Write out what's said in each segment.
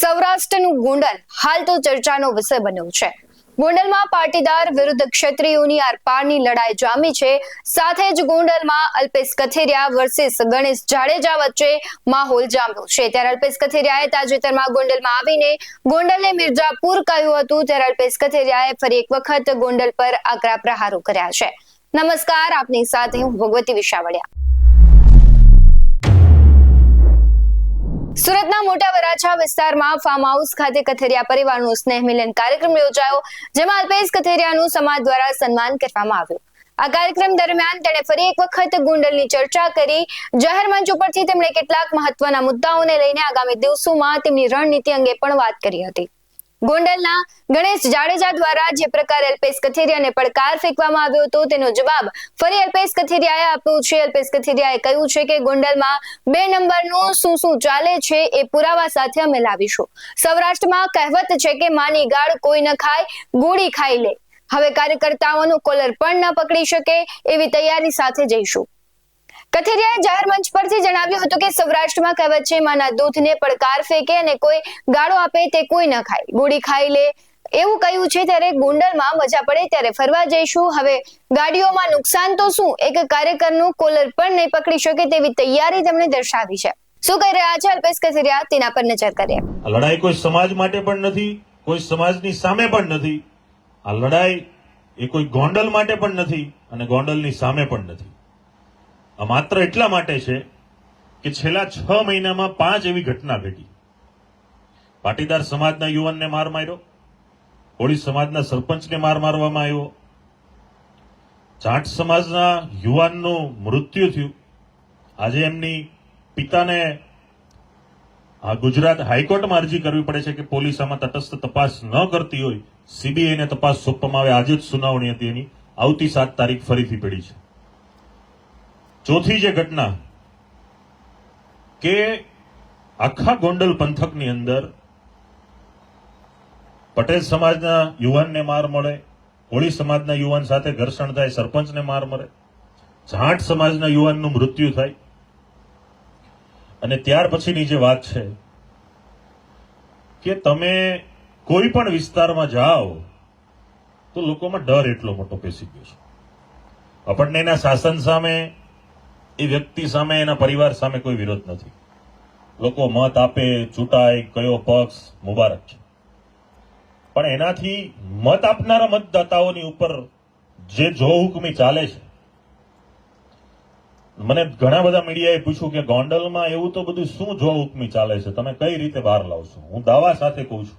સૌરાષ્ટ્રનું ગોંડલ હાલ તો ચર્ચાનો વિષય બન્યું છે. ગોંડલમાં પાટીદાર વિરુદ્ધ ક્ષત્રિયોની આરપારની લડાઈ જામી છે. સાથે જ ગોંડલમાં અલ્પેશ કથેરિયા વર્સેસ ગણેશ જાડેજા વચ્ચે માહોલ જામ્યો છે. ત્યારે અલ્પેશ કથેરિયાએ તાજેતરમાં ગોંડલમાં આવીને ગોંડલને મિર્જાપુર કહ્યું હતું. ત્યારે અલ્પેશ કથેરિયાએ ફરી એક વખત ગોંડલ પર આકરા પ્રહારો કર્યા છે. નમસ્કાર, આપની સાથે હું ભગવતી વિશાવડિયા. સુરતના મોટા વરાછા વિસ્તારમાં ફાર્મ હાઉસ ખાતે કથેરિયા પરિવારનું સ્નેહ મિલન કાર્યક્રમ યોજાયો, જેમાં અલ્પેશ કથેરિયાનું સમાજ દ્વારા સન્માન કરવામાં આવ્યું. આ કાર્યક્રમ દરમિયાન તેણે ફરી એક વખત ગુંડલની ચર્ચા કરી. જાહેર મંચ ઉપરથી તેમણે કેટલાક મહત્વના મુદ્દાઓને લઈને આગામી દિવસોમાં તેમની રણનીતિ અંગે પણ વાત કરી હતી. ગોંડલના ગણેશ જાડેજા દ્વારા જે પ્રકારે અલ્પેશ કથેરિયાને પડકાર ફેંકવામાં આવ્યો હતો, તેનો જવાબ ફરી અલ્પેશ કથેરિયાએ આપ્યો છે. અલ્પેશ કથેરિયાએ કહ્યું છે કે ગોંડલમાં બે નંબરનું શું શું ચાલે છે એ પુરાવા સાથે અમે લાવીશું. સૌરાષ્ટ્રમાં કહેવત છે કે માની ગાળ કોઈ ન ખાય, ગોળી ખાઈ લે. હવે કાર્યકર્તાઓનું કોલર પણ ન પકડી શકે, એવી તૈયારી સાથે જઈશું. કથેરિયાએ જાહેર મંચ પરથી જણાવ્યું હતું કે સૌરાષ્ટ્રમાં કહેવત છે, માના દૂધને પડકાર ફેંકે અને કોઈ ગાળો આપે તે કોઈ ન ખાય. ગોળી ખાઈ લે એવું કહ્યું છે ત્યારે ગોંડલમાં મજા પડે ત્યારે ફરવા જઈશું. હવે ગાડીઓમાં નુકસાન તો શું? એક કાર્યકરનું કોલર પણ નહીં પકડી શકે તેવી તૈયારી તેમણે દર્શાવી છે. શું કહી રહ્યા છે અલ્પેશ કથેરિયા? તેના પર નજર કરીએ. લડાઈ કોઈ સમાજ માટે પણ નથી, કોઈ સમાજની સામે પણ નથી. આ લડાઈ એ કોઈ ગોંડલ માટે પણ નથી અને ગોંડલની સામે પણ નથી. આ માત્ર એટલા માટે છે કે છેલ્લા છ મહિનામાં પાંચ એવી ઘટના ઘટી. પાટીદાર સમાજના યુવાનને માર માર્યો કોળી સમાજના સરપંચને માર મારવામાં આવ્યો. જાટ સમાજના યુવાનનું મૃત્યુ થયું. આજે એમની પિતાને આ ગુજરાત હાઈકોર્ટમાં અરજી કરવી પડે છે કે પોલીસ આમાં તટસ્થ તપાસ ન કરતી હોય. સીબીઆઈને તપાસ સોંપવામાં આવે. આજે જ સુનાવણી હતી એની. આવતી સાત તારીખ ફરીથી પડી છે. ચોથી જે ઘટના કે આખા ગોંડલ પંથકની અંદર પટેલ સમાજના યુવાનને માર મળે, કોળી સમાજના યુવાન સાથે ઘર્ષણ થાય, સરપંચને માર મળે, જાટ સમાજના યુવાનનું મૃત્યુ થાય. અને ત્યાર પછીની જે વાત છે કે તમે કોઈ પણ વિસ્તારમાં જાઓ તો લોકોમાં ડર એટલો મોટો પેસી ગયો છે. આપણને એના શાસન સામે એ વ્યક્તિ સામે, એના પરિવાર સામે કોઈ વિરોધ નથી. લોકો મત આપે, ચૂંટાય, કયો પક્ષ, મુબારક છે. પણ એનાથી મત આપનારા મતદાતાઓની ઉપર જે જો હુકમી ચાલે છે. મને ઘણા બધા મીડિયાએ પૂછ્યું કે ગોંડલમાં એવું તો બધું શું જો હુકમી ચાલે છે? તમે કઈ રીતે બહાર લાવશો હું દાવા સાથે કહું છું.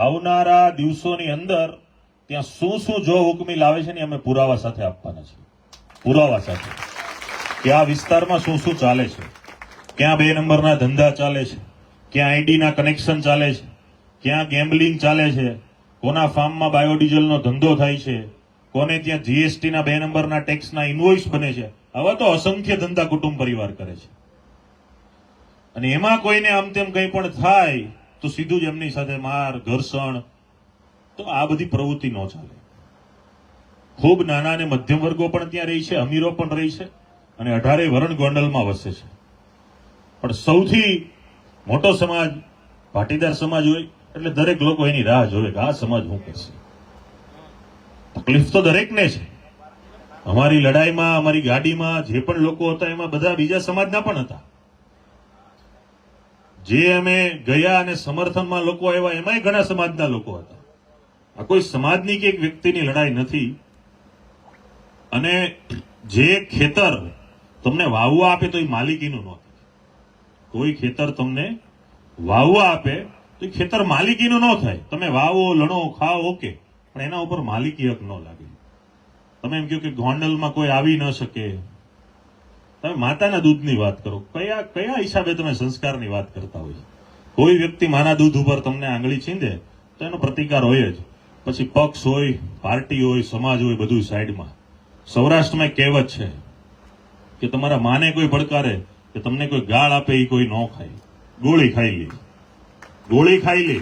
આવનારા દિવસોની અંદર ત્યાં શું શું જો હુકમી લાવે છે ને અમે પુરાવા સાથે આપવાના છે પુરાવા સાથે. કે આ વિસ્તારમાં શું શું ચાલે છે? ક્યાં બે નંબરના ધંધા ચાલે છે? ક્યાં આઈડીના કનેક્શન ચાલે છે? ક્યાં ગેમ્બલિંગ ચાલે છે? કોના ફાર્મમાં બાયોડીઝલનો ધંધો થાય છે? કોને ત્યાં જીએસટીના બે નંબરના ટેક્સના ઇન્વોઇસ બને છે? આવા તો અસંખ્ય ધંધા કુટુંબ પરિવાર કરે છે. અને એમાં કોઈને આમ તેમ કંઈ પણ થાય, તો સીધું જ એમની સાથે માર, ઘર્ષણ, તો આ બધી પ્રવૃત્તિ ન ચાલે. ખૂબ નાના અને મધ્યમ વર્ગો પણ ત્યાં રહી છે, અમીરો પણ રહી છે. અને અઢારે વરણ ગોંડલમાં વસે છે. પણ સૌથી મોટો સમાજ પાટીદાર સમાજ હોય, એટલે દરેક લોકો એની રાહ જોવે કે આ સમાજ હું કરશે. તકલીફ તો દરેકને છે. અમારી લડાઈમાં, અમારી ગાડીમાં જે પણ લોકો હતા, એમાં બધા બીજા સમાજના પણ હતા. જે અમે ગયા અને સમર્થનમાં લોકો આવ્યા, એમાંય ઘણા સમાજના લોકો હતા. આ કોઈ સમાજની કે એક વ્યક્તિની લડાઈ નથી. અને જે ખેતર તમને વાવવા આપે તો એ માલિકીનું ન થાય કોઈ ખેતર તમને વાવવા આપે તો એ ખેતર માલિકીનું ન થાય. તમે વાવો, લણો, ખાઓ, ઓકે. પણ એના ઉપર માલિકી હક ન લાગે. તમે એમ કહો કે ગોંડલમાં કોઈ આવી ન શકે. તમે માતાના દૂધની વાત કરો. કયા કયા હિસાબે તમે સંસ્કારની વાત કરતા હોય? કોઈ વ્યક્તિ માના દૂધ ઉપર તમને આંગળી છીંદે, તો એનો પ્રતિકાર હોય જ. પછી પક્ષ હોય, પાર્ટી હોય, સમાજ હોય બધું સાઈડમાં. સૌરાષ્ટ્રમાં કહેવત છે કે તમારા માને કોઈ પડકારે કે તમને કોઈ ગાળ આપે એ કોઈ ન ખાય. ગોળી ખાઈ લે. ગોળી ખાઈ લે.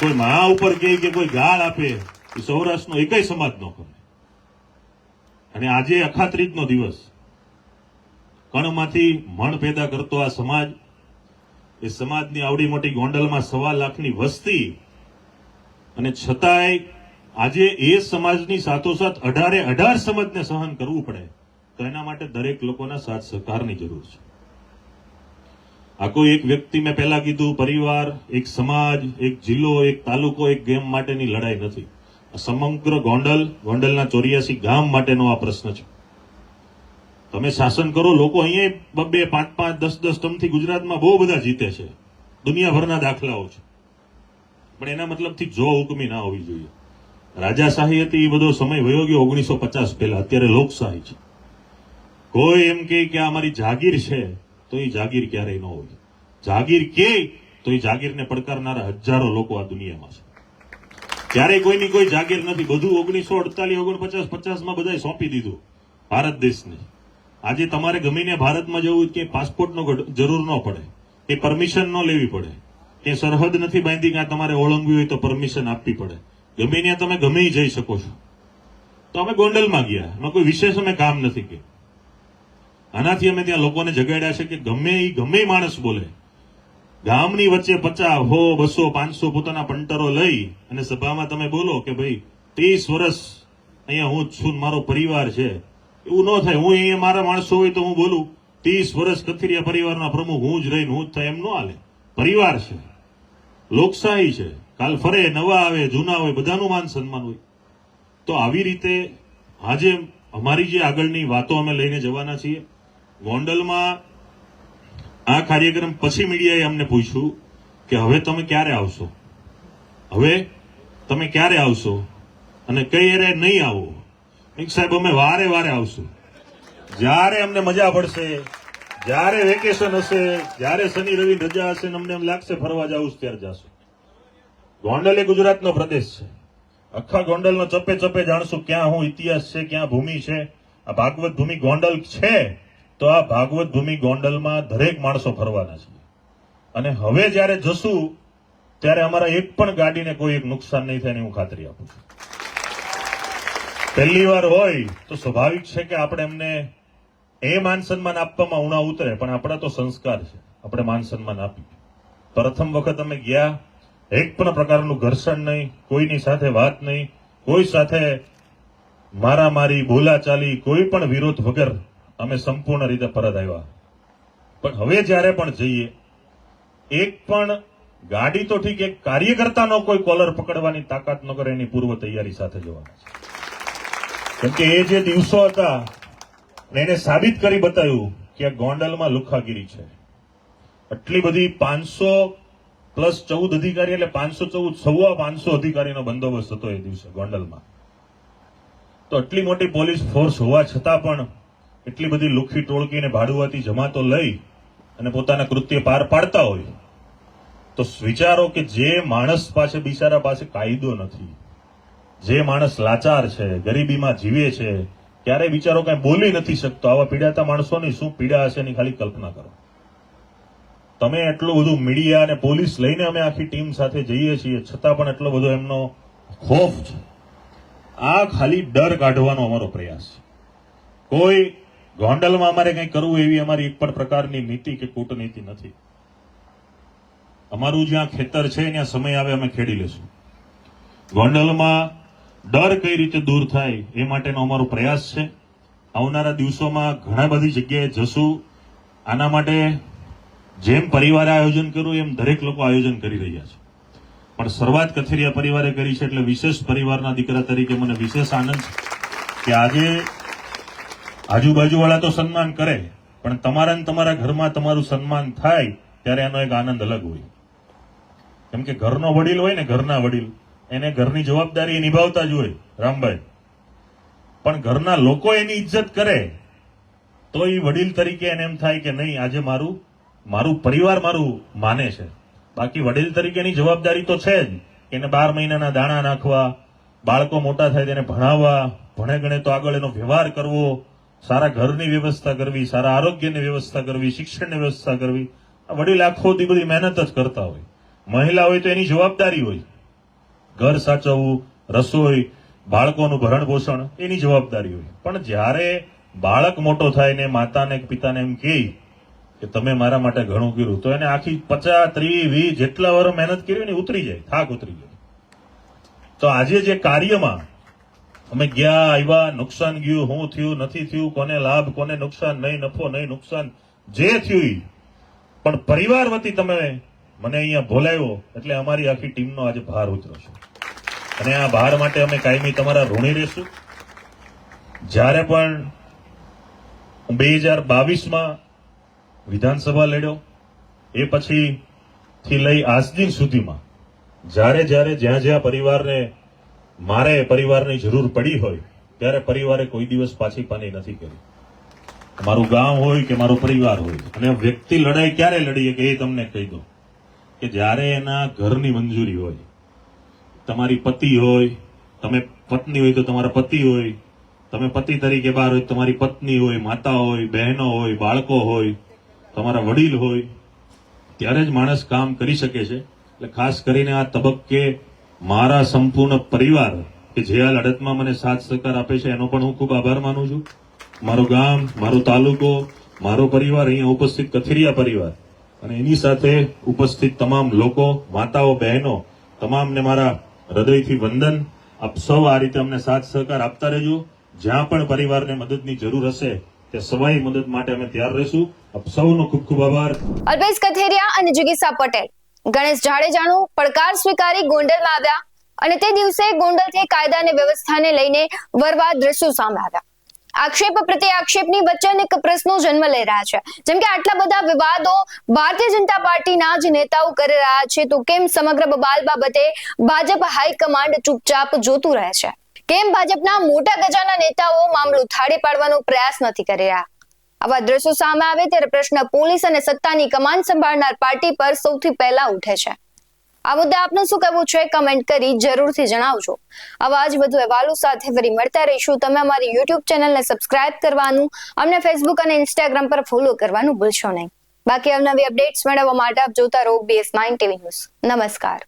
કોઈ મા ઉપર કહે કે કોઈ ગાળ આપે, એ સૌરાષ્ટ્રનો એકય સમાજ ન કરે. અને આજે અખાત્રીજનો દિવસ. કણમાંથી મણ પેદા કરતો આ સમાજ, એ સમાજની આવડી મોટી ગોંડલમાં સવા લાખની વસ્તી. અને છતાંય આજે એ સમાજની સાથોસાથ અઢારે અઢાર સમાજને સહન કરવું પડે. તો એના માટે દરેક લોકોના સાથ સહકારની જરૂર છે. આ કોઈ એક વ્યક્તિ મેં પહેલા કીધું, પરિવાર, એક સમાજ, એક જિલ્લો, એક તાલુકો, એક ગેમ માટેની લડાઈ નથી. સમગ્ર ગોંડલ, ગોંડલના ચોર્યાસી ગામ માટેનો આ પ્રશ્ન છે. તમે શાસન કરો, લોકો અહીંયા બબે પાંચ પાંચ દસ દસ ટર્મથી ગુજરાતમાં બહુ બધા જીતે છે. દુનિયાભરના દાખલાઓ છે. પણ એના મતલબથી જો હુકમી ના હોવી જોઈએ. રાજાશાહી હતી, એ બધો સમય વયો ગયો ઓગણીસો પચાસ પહેલા. અત્યારે લોકશાહી છે. કોઈ એમ કે અમારી જાગીર છે, તો એ જાગીર ક્યારેય ન હોય જાગીર કે તો એ જાગીરને પડકારનારા હજારો લોકો આ દુનિયામાં છે. ક્યારેય કોઈની કોઈ જાગીર નથી. બધું ઓગણીસો અડતાલીસ, ઓગણપચાસ, પચાસમાં બધાએ સોંપી દીધું. ભારત દેશને. આજે તમારે ગમીને ભારતમાં જવું કે પાસપોર્ટનો જરૂર ન પડે. એ પરમિશન ન લેવી પડે. કે સરહદ નથી બાંધી કે તમારે ઓળંગવી હોય તો પરમિશન આપવી પડે. ગમે ત્યાં તમે ગમે જઈ શકો છો. તો અમે ગોંડલમાં ગયા. એમાં કોઈ વિશેષ અમે કામ નથી કે. આનાથી અમે ત્યાં લોકોને જગાડ્યા છે કે ગમે એ ગમે માણસ બોલે. ગામની વચ્ચે પચાસ હો, બસો, પાંચસો પોતાના પંટરો લઈ અને સભામાં તમે બોલો કે ભાઈ ત્રીસ વર્ષ અહીંયા હું છું મારો પરિવાર છે. એવું ન થાય. હું અહીંયા મારા માણસો હોય તો હું બોલું, ત્રીસ વર્ષ કથિરિયા પરિવારના પ્રમુખ હું જ રહીને હું જ થાય એમ ન હાલે. પરિવાર છે. લોકશાહી છે. કાલ ફરે, નવા આવે, જૂના હોય, બધાનું માન સન્માન હોય. તો આવી રીતે આજે અમારી જે આગળની વાતો અમે લઈને જવાના છીએ. ગોંડલમાં આ કાર્યક્રમ પછી મીડિયાએ અમને પૂછ્યું કે હવે તમે ક્યારે આવશો? હવે તમે ક્યારે આવશો? અને કઈ એરે નહીં આવો? એક સાહેબ, અમે વારે વારે આવશું. જ્યારે અમને મજા પડશે, જ્યારે વેકેશન હશે, જ્યારે શનિ રવિ રજા હશે અમને એમ લાગશે ફરવા જવું ત્યારે જાશું. ગોંડલ એ ગુજરાતનો પ્રદેશ છે. આખા ગોંડલનો ચપે ચપે જાણશું ક્યાં હું ઇતિહાસ છે, ક્યાં ભૂમિ છે. આ ભાગવત ભૂમિ ગોંડલ છે. તો આ ભાગવત ભૂમિ ગોંડલમાં દરેક માણસો ફરવાના છે. અને હવે જ્યારે જશું, ત્યારે અમારા એક પણ ગાડીને કોઈ નુકસાન નહીં થાય હું ખાતરી આપું છું. પહેલી વાર હોય તો સ્વાભાવિક છે કે આપણે એમને એ માન સન્માન આપવામાં ઉણા ઉતરે, પણ આપણા તો સંસ્કાર છે. આપણે માન સન્માન આપીએ. પ્રથમ વખત અમે ગયા, એક પણ પ્રકારનું ઘર્ષણ નહીં, કોઈની સાથે વાત નહીં, કોઈ સાથે મારામારી, બોલાચાલી, કોઈ પણ વિરોધ વગર અમે સંપૂર્ણ રીતે પરત આવ્યા. પણ હવે જ્યારે પણ જઈએ, એક પણ ગાડી તો ઠીક એક કાર્યકર્તાનો કોઈ કોલર પકડવાની તાકાત ન કરે એની પૂર્વ તૈયારી સાથે જવાના છે. કેમ કે એ જે દિવસો હતા એને સાબિત કરી બતાવ્યું કે આ ગોંડલમાં લુખાગીરી છે. આટલી બધી પાંચસો પ્લસ ચૌદ અધિકારી, એટલે પાંચસો ચૌદ, સવા પાંચસો અધિકારીનો બંદોબસ્ત હતો એ દિવસે ગોંડલમાં. તો આટલી મોટી પોલીસ ફોર્સ હોવા છતાં પણ એટલી બધી લુખી ટોળકીને ભાડુઆતી જમાતો લઈ અને પોતાના કૃત્ય પાર પાડતા હોય, તો વિચારો કે જે માણસ પાસે બિચારા પાસે કાયદો નથી, જે માણસ લાચાર છે, ગરીબીમાં જીવે છે, ક્યારેય બિચારો કઈ બોલી નથી શકતો. આવા પીડાતા માણસોની શું પીડા હશે એની ખાલી કલ્પના કરો. તમે એટલું બધું મીડિયા અને પોલીસ લઈને અમે આખી ટીમ સાથે જઈએ છીએ, છતાં પણ એટલો બધો એમનો ખોફ છે. આ ખાલી ડર કાઢવાનો અમારો પ્રયાસ છે. કોઈ ગોંડલમાં અમારે કંઈ કરવું એવી અમારી એક પણ પ્રકારની નીતિ કે કૂટનીતિ નથી. અમારું જ્યાં ખેતર છે, ત્યાં સમય આવે અમે ખેડી લેશું. ગોંડલમાં ડર કઈ રીતે દૂર થાય એ માટેનો અમારો પ્રયાસ છે. આવનારા દિવસોમાં ઘણા બધી જગ્યાએ જશું. આના માટે જેમ પરિવારે આયોજન કર્યું, એમ દરેક લોકો આયોજન કરી રહ્યા છે. પણ શરૂઆત કથેરિયા પરિવારે કરી છે, એટલે વિશેષ પરિવારના દીકરા તરીકે મને વિશેષ આનંદ છે કે આજે આજુબાજુવાળા તો સન્માન કરે, પણ તમારા તમારા ઘરમાં તમારું સન્માન થાય ત્યારે એનો એક આનંદ અલગ હોય. કેમ કે ઘરનો વડીલ હોય ને ઘરના વડીલ, એને ઘરની જવાબદારી નિભાવતા જ હોય, રામભાઈ. પણ ઘરના લોકો એની ઇજ્જત કરે, તો એ વડીલ તરીકે એને એમ થાય કે નહીં, આજે મારું મારું પરિવાર મારું માને છે. બાકી વડીલ તરીકેની જવાબદારી તો છે જ. એને બાર મહિનાના દાણા નાખવા, બાળકો મોટા થાય તેને ભણાવવા, ભણે ગણે તો આગળ એનો વ્યવહાર કરવો સારા ઘરની વ્યવસ્થા કરવી, સારા આરોગ્યની વ્યવસ્થા કરવી, શિક્ષણની વ્યવસ્થા કરવી. વડીલ આખો દી બધી મહેનત જ કરતા હોય. મહિલા હોય તો એની જવાબદારી હોય. ઘર સાચવવું, રસોઈ, બાળકોનું ભરણ પોષણ, એની જવાબદારી હોય. પણ જ્યારે બાળક મોટો થાય ને માતાને પિતાને એમ કહે કે તમે મારા માટે ઘણું કર્યું, તો એને આખી પચાસ, ત્રીસ, વીસ જેટલા વાર મહેનત કરી ને ઉતરી જાય, થાક ઉતરી જાય. તો આજે જે કાર્યમાં અમે ગયા, આવ્યા, નુકસાન ગયું શું થયું, નથી થયું, કોને લાભ, કોને નુકસાન, નહીં નફો, નહીં નુકસાન, જે થયું. પણ પરિવાર વતી તમે મને અહીંયા બોલાવ્યો, એટલે અમારી આખી ટીમનો આજે ભાર ઉતરો છે અને આ ભાર માટે અમે કાયમી તમારા ઋણી રહેશું જ્યારે પણ બે હજાર બાવીસમાં વિધાનસભા લડ્યો, એ પછી થી લઈ આજ દિન સુધીમાં, જ્યારે જ્યારે જ્યાં જ્યાં પરિવારને મારે પરિવારની જરૂર પડી હોય, ત્યારે પરિવારે કોઈ દિવસ પાછી પાની નથી કરી. મારું ગામ હોય કે મારો પરિવાર હોય, અને વ્યક્તિ લડાઈ ક્યારે લડીએ કે એ તમને કહી દો કે જ્યારે એના ઘરની મંજૂરી હોય, તમારી પતિ હોય, તમે પત્ની હોય તો તમારા પતિ હોય, તમે પતિ તરીકે બહાર હોય તમારી પત્ની હોય, માતા હોય, બહેનો હોય, બાળકો હોય, તમારા વડીલ હોય, ત્યારે જ માણસ કામ કરી શકે છે. એટલે ખાસ કરીને આ તબક્કે મારા સંપૂર્ણ પરિવાર કે જે આ લડતમાં મને સાથ સહકાર આપે છે, એનો પણ હું ખૂબ આભાર માનું છું. મારું ગામ, મારો તાલુકો, મારો પરિવાર અહીંયા ઉપસ્થિત, કથિરિયા પરિવાર. અને એની સાથે ઉપસ્થિત તમામ લોકો, માતાઓ, બહેનો, તમામને મારા હૃદયથી વંદન. આપ સૌ આ રીતે અમને સાથ સહકાર આપતા રહેજો. જ્યાં પણ પરિવારને મદદની જરૂર હશે તે સવાઈ મદદ માટે અમે તૈયાર રહીશું. આપ સૌનો ખૂબ ખૂબ આભાર. અલ્પેશ કથેરિયા અને જુગીસા પટેલ. ગણેશ જાડેજાનું પડકાર સ્વીકારી ગોંડલમાં આવ્યા અને તે દિવસે ગોંડલથી કાયદા અને વ્યવસ્થાને લઈને વરવાદ દ્રશ્યો સામે આવ્યા. આક્ષેપ પ્રત્યે આક્ષેપની વચ્ચે અનેક પ્રશ્નો જન્મ લઈ રહ્યા છે. જેમ કે આટલા બધા વિવાદો ભારતીય જનતા પાર્ટીના જ નેતાઓ કરી રહ્યા છે, તો કેમ સમગ્ર બબાલ બાબતે ભાજપ હાઈકમાન્ડ ચૂપચાપ જોતું રહે છે? કેમ ભાજપના મોટા ગજાના નેતાઓ મામલો થાળી પાડવાનો પ્રયાસ નથી કરી રહ્યા? આવા દ્રશ્યો સામે આવે ત્યારે પ્રશ્ન પોલીસ અને સત્તાની કમાન સંભાળનાર પાર્ટી પર સૌથી પહેલા ઉઠે છે. આ મુદ્દે આપનું શું કહેવું છે? કમેન્ટ કરી જરૂરથી જણાવજો. આવા જ વધુ અહેવાલો સાથે ફરી મળતા રહીશું. તમે અમારી યુટ્યુબ ચેનલને સબસ્ક્રાઇબ કરવાનું, અમને ફેસબુક અને ઇન્સ્ટાગ્રામ પર ફોલો કરવાનું ભૂલશો નહીં. બાકી અવનવી અપડેટ્સ મેળવવા માટે આપ જોતા રહો બીએસ નાઇન ટીવી ન્યૂઝ નમસ્કાર.